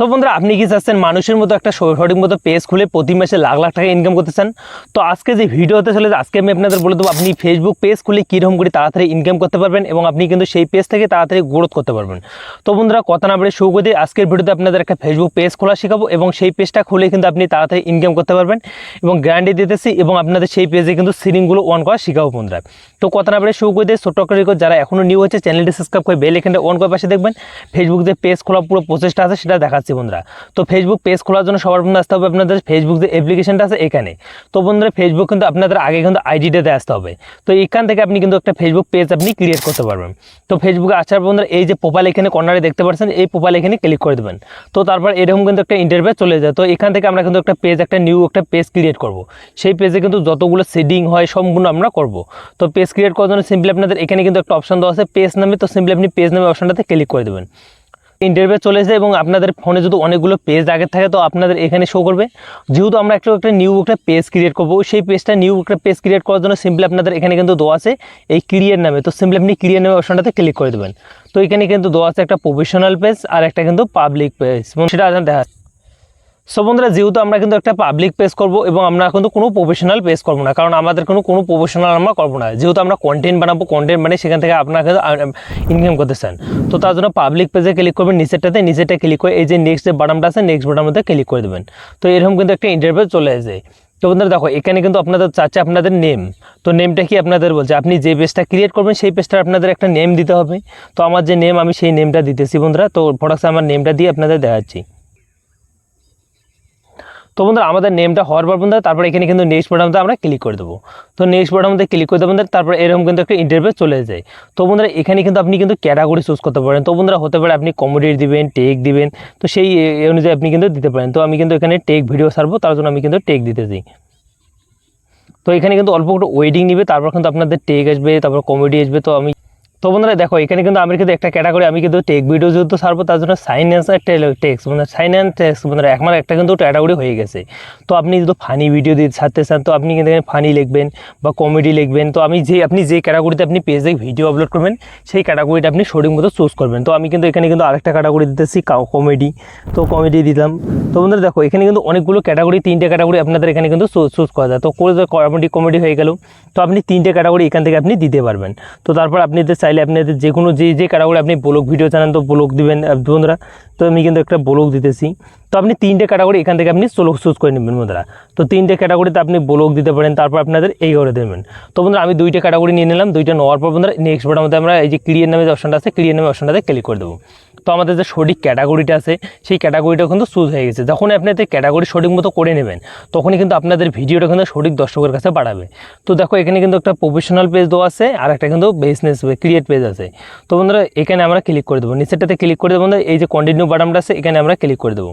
So বন্ধুরা আপনি কি চাচ্ছেন মানুষের মতো একটা সঠিক মতো পেজ খুলে প্রতি মাসে লাখ লাখ টাকা ইনকাম করতে চান তো আজকে যে ভিডিও হতে চলে আজকে আমি আপনাদের বলে দেবো আপনি ফেসবুক পেজ খুলে কীরকম করে তাড়াতাড়ি ইনকাম করতে পারবেন এবং আপনি কিন্তু সেই পেজ থেকে তাড়াতাড়ি গ্রোথ করতে পারবেন। তো বন্ধুরা কথা না বলে শুরু করে দিই, আজকের ভিডিওতে আপনাদের একটা ফেসবুক পেজ খোলা শেখাবো এবং সেই পেজটা খুলে কিন্তু আপনি তাড়াতাড়ি ইনকাম করতে পারবেন এবং গ্যারান্টি দিতেছি এবং আপনাদের সেই পেজে কিন্তু সিলিংগুলো অন করা শেখাবো বন্ধুরা। তো কথা না বলে শুরু করে দিয়ে ছোট্ট করে যারা এখনও নিউ হচ্ছে চ্যানেলটি সাবস্ক্রাইব করে বেল এখানটা অন করে পাশে দেখবেন। ফেসবুক যে পেজ খোলা পুরো প্রচেষ্টা আছে সেটা দেখাচ্ছি। বন্ধুরা। তো ফেসবুক পেজ খোলার জন্য সবার প্রথমে আসতে হবে আপনাদের ফেসবুক যে অ্যাপ্লিকেশনটা আছে এখানে। তো বন্ধুরা ফেসবুক কিন্তু আপনাদের আগে কিন্তু আইডিটাতে আসতে হবে। তো এখান থেকে আপনি কিন্তু একটা ফেসবুক পেজ আপনি ক্রিয়েট করতে পারবেন। তো ফেসবুকে আসার বন্ধুরা, এই যে প্রোফাইল এখানে কর্নারে দেখতে পাচ্ছেন, এই প্রোফাইল এখানে ক্লিক করে দেবেন। তো তারপর এরকম কিন্তু একটা ইন্টারভিউ চলে যায়। তো এখান থেকে আমরা কিন্তু একটা পেজ একটা নিউ একটা পেজ ক্রিয়েট করব। সেই পেজে কিন্তু যতগুলো সেডিং হয় সবগুলো আমরা করব। তো পেজ ক্রিয়েট করার জন্য সিম্পলি আপনাদের এখানে কিন্তু একটা অপশন দেওয়া আছে। পেজ নামে, তো সিম্পলি আপনি পেজ নামে অপশনটাতে ক্লিক করে দেবেন। ইন্টারভিউ চলে এসে এবং আপনাদের ফোনে যদি অনেকগুলো পেজ আগে থাকে, তো আপনাদের এখানে শো করবে। যেহেতু আমরা একটু একটা নিউ একটা পেজ ক্রিয়েট করব, সেই পেজটা নিউ একটা পেজ ক্রিয়েট করার জন্য সিম্পলি আপনাদের এখানে কিন্তু দেওয়া আছে এই ক্রিয়েট নামে। তো সিম্পলি আপনি ক্রিয়েট নামে অপশনটাতে ক্লিক করে দেবেন। তো এখানে কিন্তু দোয়া আছে একটা প্রফেশনাল পেজ আর একটা কিন্তু পাবলিক পেজ এবং সেটা দেখা সো বন্ধুরা, যেহেতু আমরা কিন্তু একটা পাবলিক পেজ করব এবং আমরা কিন্তু কোনো প্রফেশনাল পেজ করব না, কারণ আমাদের কোনো কোনো প্রফেশনাল আমরা করব না। যেহেতু আমরা কন্টেন্ট বানাবো কন্টেন্ট বানিয়ে সেখান থেকে আপনারা কিন্তু ইনকাম করতে চান তো তার জন্য পাবলিক পেজে ক্লিক করবেন, নিচেরটাতে, নিচেরটা ক্লিক করে এই যে নেক্সট যে বাটনটা আছে নেক্সট বাটনটাতে ক্লিক করে দেবেন। তো এরকম কিন্তু একটা ইন্টারভিউ চলে আসে। তো বন্ধুরা, দেখো, এখানে কিন্তু আপনাদের চাচ্ছে আপনাদের নেম তো নেমটা কি আপনাদের বলছে? আপনি যে পেজটা ক্রিয়েট করবেন, সেই পেজটা আপনাদের একটা নেম দিতে হবে। তো আমার যে নেম আমি সেই নেমটা দিতেছি বন্ধুরা। তো ফটোক্সে আমার নেমটা দিয়ে আপনাদের দেখাচ্ছি। তো বন্ধুরা, আমাদের নেমটা হওয়ার পর বন্ধুরা, তারপর এখানে কিন্তু নেক্সট বাটনতে আমরা ক্লিক করে দেবো। তো নেক্সট বাটনতে ক্লিক করে দেবো তারপর এরকম কিন্তু একটা ইন্টারভিউ চলে যায়। তো বন্ধুরা, এখানে কিন্তু আপনি কিন্তু ক্যাটাগরি চুজ করতে পারেন। তো বন্ধুরা, হতে পারে আপনি কমেডি দিবেন টেক দিবেন, তো সেই অনুযায়ী আপনি কিন্তু দিতে পারেন। তো আমি কিন্তু এখানে টেক ভিডিও সারবো তার জন্য আমি কিন্তু টেক দিতেছি তো এখানে কিন্তু অল্প একটু ওয়েডিং নিবে, তারপর কিন্তু আপনাদের টেক আসবে, তারপর কমেডি আসবে, তো আমি তো বন্ধুরা দেখো, এখানে কিন্তু আমি কিন্তু একটা ক্যাটাগরি আমি কিন্তু টেক ভিডিও যেহেতু ছাড়বো, তার জন্য সাইন্যান্স আর টেক্স মানে সাইন্যান্স টেক্স বন্ধুরা আমার একটা কিন্তু ক্যাটাগরি হয়ে গেছে। তো আপনি যদি ফানি ভিডিও দিয়ে ছাড়তে চান, তো আপনি কিন্তু ফানি লিখবেন বা কমেডি লিখবেন। তো আমি যে, আপনি যে ক্যাটাগরিতে আপনি পেজে ভিডিও আপলোড করবেন, সেই ক্যাটাগরিটা আপনি সঠিক মতো চুজ করবেন। তো আমি কিন্তু এখানে কিন্তু আরেকটা ক্যাটাগরি দিতেছি কমেডি তো কমেডি দিলাম। তো বন্ধুরা দেখো, এখানে কিন্তু অনেকগুলো ক্যাটাগরি তিনটে ক্যাটাগরি আপনাদের এখানে কিন্তু চুজ করা যায়। তো করে কমেডি কমেডি হয়ে গেল। তো আপনি তিনটে ক্যাটাগরি এখান থেকে আপনি দিতে পারবেন। তো তারপর আপনি যদি চাইলে আপনাদের যে কোনো যে যে কারাগুলো আপনি ব্লগ ভিডিও চান তো ব্লগ দিবেন বন্ধুরা। তো আমি কিন্তু একটা ব্লগ দিতেছি। তো আপনি তিনটে ক্যাটাগরি এখান থেকে আপনি চলো চুজ করে নেবেন বন্ধুরা। তো তিনটে ক্যাটাগরিতে আপনি ব্লগ দিতে পারেন, তারপর আপনাদের এই করে দেবেন। তো বন্ধুরা, আমি দুইটা ক্যাটাগরি নিয়ে নিলাম, দুইটা নেওয়ার পর বন্ধুরা নেক্সট বারের মধ্যে আমরা এই যে ক্রিয়েট নামে যে অপশনটা আছে ক্রিয়েট নামে অপশনটাতে ক্লিক করে দেবো। তো আমাদের যে সঠিক ক্যাটাগরিটা আছে, সেই ক্যাটাগরিটা কিন্তু চুজ হয়ে গেছে। যখন আপনি এতে ক্যাটাগরি সঠিক মতো করে নেবেন, তখনই কিন্তু আপনাদের ভিডিওটা কিন্তু সঠিক দর্শকের কাছে বাড়াবে। তো দেখো, এখানে কিন্তু একটা প্রফেশনাল পেজ দেওয়া আছে, আর একটা কিন্তু বিজনেস ক্রিয়েট পেজ আছে। তো বন্ধুরা, এখানে আমরা ক্লিক করে দেবো। নিচেরটাতে ক্লিক করে দেবো বন্ধুরা, এই যে কন্টিনিউ বাটনটা আছে, এখানে আমরা ক্লিক করে দেবো।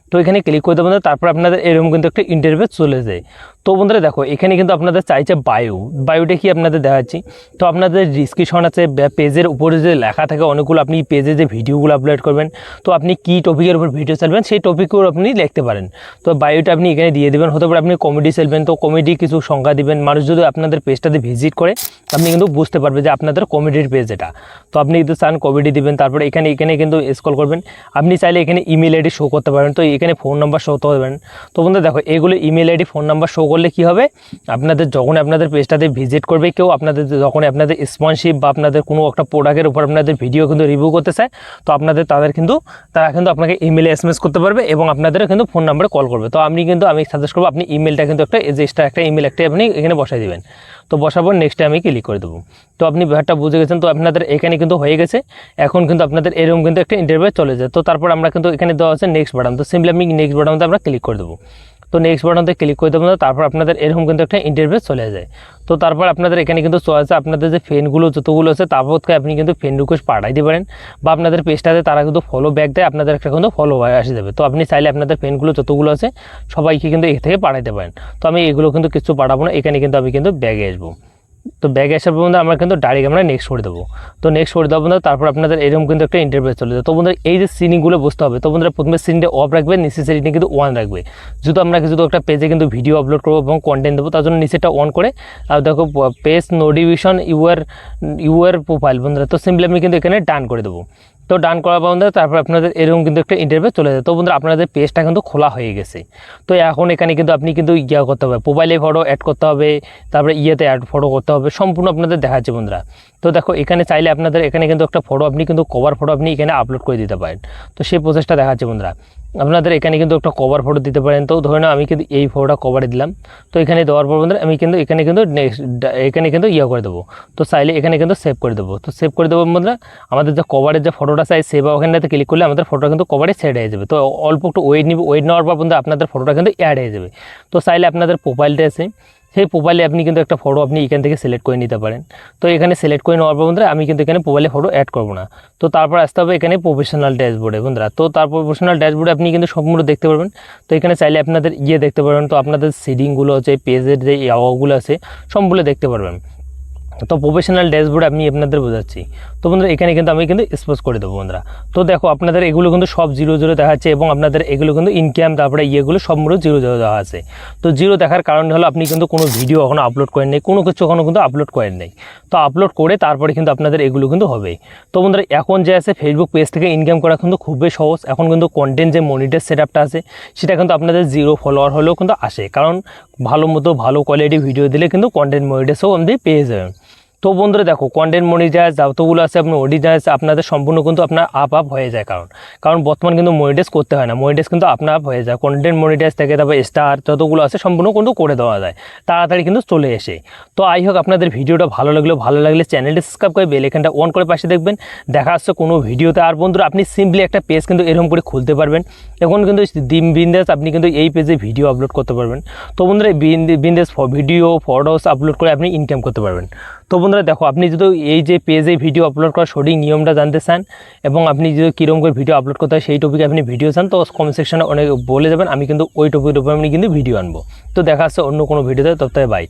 তো এখানে ক্লিক করে দেবো বন্ধুরা, তারপর আপনাদের এরকম কিন্তু একটা ইন্টারভিউ চলে যায়। তো বন্ধুরা দেখো এখানে কিন্তু আপনাদের চাইছে বায়ু বায়ুটা কি আপনাদের দেখাচ্ছি? তো আপনাদের ডিসক্রিপশন আছে পেজের উপরে যে লেখা থাকে অনেকগুলো আপনি পেজে যে ভিডিওগুলো আপলোড করবেন তো আপনি কি টপিকের উপর ভিডিও চালবেন সেই টপিকেও আপনি লিখতে পারেন। তো বায়োটা আপনি এখানে দিয়ে দেবেন হতে পারে আপনি কমেডি চালবেন তো কমেডি কিছু সংখ্যা দিবেন মানুষ যদি আপনাদের পেজটাতে ভিজিট করে আপনি কিন্তু বুঝতে পারবে যে আপনাদের কমেডির পেজ এটা। তো আপনি কিন্তু চান কমেডি দিবেন তারপরে এখানে এখানে কিন্তু স্কল করবেন। আপনি চাইলে এখানে ইমেল আইডি শো করতে পারেন তো এখানে ফোন নাম্বার শো করতে তো বন্ধু দেখো, এগুলো email ID phone number show করলে কি হবে? আপনাদের যখন আপনাদের পেজটাতে ভিজিট করবে কেউ, আপনাদের যখন আপনাদের স্পন্সিপ বা আপনাদের কোনো একটা প্রোডাক্টের উপর আপনাদের ভিডিও কিন্তু রিভিউ করতে চায় তো আপনাদের তাদের কিন্তু, তারা কিন্তু আপনাকে ইমেলে এস করতে পারবে এবং আপনাদেরও কিন্তু ফোন নাম্বারে কল করবে। তো আপনি কিন্তু, আমি সাজেস্ট করব, আপনি ইমেলটা কিন্তু একটা extra একটা ইমেল একটা আপনি এখানে বসাই দেবেন। তো বসাবার নেক্সটে আমি ক্লিক করে দেবো? তো আপনি ব্যাপারটা বুঝে গেছেন, তো আপনাদের এখানে কিন্তু হয়ে গেছে। এখন কিন্তু আপনাদের এরকম কিন্তু একটা ইন্টারভিউ চলে যায়। তো তারপর আমরা কিন্তু এখানে দেওয়া আছে নেক্সট বাটন তো সিম্পলি আমি নেক্সট বাটনতে আমরা ক্লিক করে দেবো। তো নেক্সট বাটনতে ক্লিক করে দেবেন, তারপর আপনাদের এরকম কিন্তু একটা ইন্টারভিউ চলে যায়। তো তারপর আপনাদের এখানে কিন্তু চয়েসে আপনাদের যে ফ্রেন্ডগুলো যতগুলো আছে, তারপরকে আপনি কিন্তু ফ্রেন্ড রিকোয়েস্ট পাঠাইতে পারেন। বা আপনাদের পেজটাতে তারা কিন্তু ফলো ব্যাক দেয়, আপনাদের একটা কিন্তু ফলো আসে যাবে। তো আপনি চাইলে আপনাদের ফ্রেন্ডগুলো যতগুলো আছে, সবাইকে কিন্তু এ থেকে পাঠাইতে পারেন। তো আমি এগুলো কিন্তু কিছু পাঠাবো না, এখানে কিন্তু আমি কিন্তু ব্যাগে আসব। তো ব্যাগে আসার পর আমরা কিন্তু ডাইরেক্ট আমরা নেক্সট করে দেবো। তো নেক্সট করে দেবো বন্ধু তারপর আপনাদের এরকম কিন্তু একটা ইন্টারভিউ চলে যায়। তো বন্ধুরা, এই যে সিনিংগুলো বুঝতে হবে। তো বন্ধুরা, প্রথমে সিনটা অফ রাখবে নিচে সিনটা কিন্তু ওয়ান রাখবে। যেহেতু আমরা কিছু একটা পেজে কিন্তু ভিডিও আপলোড করব এবং কন্টেন্ট দেবো, তার জন্য নিচেটা অন করে, আর দেখো page notification UR UR profile বন্ধুরা। তো সিম্পলি আমি কিন্তু এখানে ডান করে দেবো। তো ডান করা পর বন্ধুরা, তারপর আপনাদের এরকম কিন্তু একটা ইন্টারভিউ চলে যায়। তো বন্ধুরা, আপনাদের পেজটা কিন্তু খোলা হয়ে গেছে। তো এখন এখানে কিন্তু আপনি কিন্তু ইয়া করতে হবে মোবাইলে ফটো অ্যাড করতে হবে, তারপরে ইয়েতে অ্যাড ফটো করতে হবে, সম্পূর্ণ আপনাদের দেখাচ্ছে বন্ধুরা। তো দেখো, এখানে চাইলে আপনাদের এখানে কিন্তু একটা ফটো আপনি কিন্তু কভার ফটো আপনি এখানে আপলোড করে দিতে পারেন। তো সেই প্রসেসটা দেখাচ্ছে বন্ধুরা। আপনাদের এখানে কিন্তু একটা কভার ফটো দিতে পারেন। তো ধরে নাও আমি কিন্তু এই ফটোটা কভারে দিলাম। তো এখানে দেওয়ার পর বন্ধুরা, আমি কিন্তু এখানে কিন্তু নেক্সট এখানে কিন্তু ইয়ে করে দেবো। তো চাইলে এখানে কিন্তু সেভ করে দেবো। তো সেভ করে দেবো বন্ধুরা, আমাদের যে কভারের যে ফটোটা চাই সেভ ওখানটাতে ক্লিক করলে আমাদের ফটোটা কিন্তু কভারে সেট হয়ে যাবে। তো অল্প একটু ওয়েট নিবে ওয়েট নেওয়ার পর বন্ধু আপনাদের ফটোটা কিন্তু অ্যাড হয়ে যাবে। তো চাইলে আপনাদের প্রোফাইলটা এসে সেই প্রোফাইলে আপনি কিন্তু একটা ফটো আপনি এখান থেকে সিলেক্ট করে নিতে পারেন। তো এখানে সিলেক্ট করে নেওয়ার পর বন্ধুরা, আমি কিন্তু এখানে প্রোফাইলে ফটো অ্যাড করব না। তো তারপর আসতে হবে এখানে প্রফেশনাল ড্যাশবোর্ডে বন্ধুরা। তো তার প্রফেশনাল ড্যাশবোর্ডে আপনি কিন্তু সম্পূর্ণ দেখতে পারবেন। তো এখানে চাইলে আপনাদের ইয়ে দেখতে পারবেন। তো আপনাদের সিডিংগুলো আছে পেজের যে ইয়াগুলো আছে, সবগুলো দেখতে পারবেন। তো প্রফেশনাল ড্যাশবোর্ড আমি আপনাদের বোঝাচ্ছি। তো বন্ধুরা, এখানে কিন্তু আমি কিন্তু স্পোজ করে দেবো বন্ধুরা। তো দেখো, আপনাদের এগুলো কিন্তু সব জিরো জিরো দেখাচ্ছে এবং আপনাদের এগুলো কিন্তু ইনকাম তারপরে ইয়েগুলো সবগুলো জিরো জিরো দেওয়া আছে। তো জিরো দেখার কারণ হলো, আপনি কিন্তু কোনো ভিডিও এখনও আপলোড করেন নাই, কোনো কিছু এখনও কিন্তু আপলোড করেন নাই। তো আপলোড করে তারপরে কিন্তু আপনাদের এগুলো কিন্তু হবে। তো বন্ধুরা, এখন যে আছে ফেসবুক পেজ থেকে ইনকাম করা কিন্তু খুবই সহজ। এখন কিন্তু কন্টেন্ট যে মনিটার সেট আপটা আছে, সেটা কিন্তু আপনাদের জিরো ফলোয়ার হলেও কিন্তু আসে। কারণ ভালো মতো ভালো কোয়ালিটি ভিডিও দিলে কিন্তু কন্টেন্ট মনিটাইজও আপনি পেয়ে যাবেন। তো বন্ধুরা দেখো কন্টেন্ট মনিটাইজ যতগুলো আছে আপনার অডিটাইজ আপনাদের সম্পূর্ণ কিন্তু আপনার আপ আপ হয়ে যায়। কারণ কারণ বর্তমান কিন্তু মনিটাইজ করতে হয় না। মনিটাইজ কিন্তু আপনার আপ হয়ে যায়। কন্টেন্ট মনিটাইজ থেকে তারপর স্টার যতগুলো আছে সম্পূর্ণ কিন্তু করে দেওয়া যায়। তাড়াতাড়ি কিন্তু চলে এসে। তো আই হোক আপনাদের ভিডিওটা ভালো লাগল, ভালো লাগলে চ্যানেলটি সাবস্ক্রাইব করে বেল এখানটা অন করে পাশে দেখবেন। দেখা আসছে কোনো ভিডিওতে। আর বন্ধুরা, আপনি সিম্পলি একটা পেজ কিন্তু এরকম করে খুলতে পারবেন। এখন কিন্তু দিন বিন্দেশ আপনি কিন্তু এই পেজে ভিডিও আপলোড করতে পারবেন। তো বন্ধুরা এই বিন- ভিডিও ফটোস আপলোড করে আপনি ইনকাম করতে পারবেন। তো বন্ধুরা দেখো, আপনি যদি এই যে পেজে ভিডিও আপলোড করার সঠিক নিয়মটা জানতে চান এবং আপনি যদি কীরকম করে ভিডিও আপলোড করতে হয় সেই টপিকে আপনি ভিডিও চান, তো কমেন্ট সেকশনে অনেক বলে যাবেন, আমি কিন্তু ওই টপিকের উপরে আমি কিন্তু ভিডিও আনব। তো দেখা আসছে অন্য কোনো ভিডিওতে তবে বাই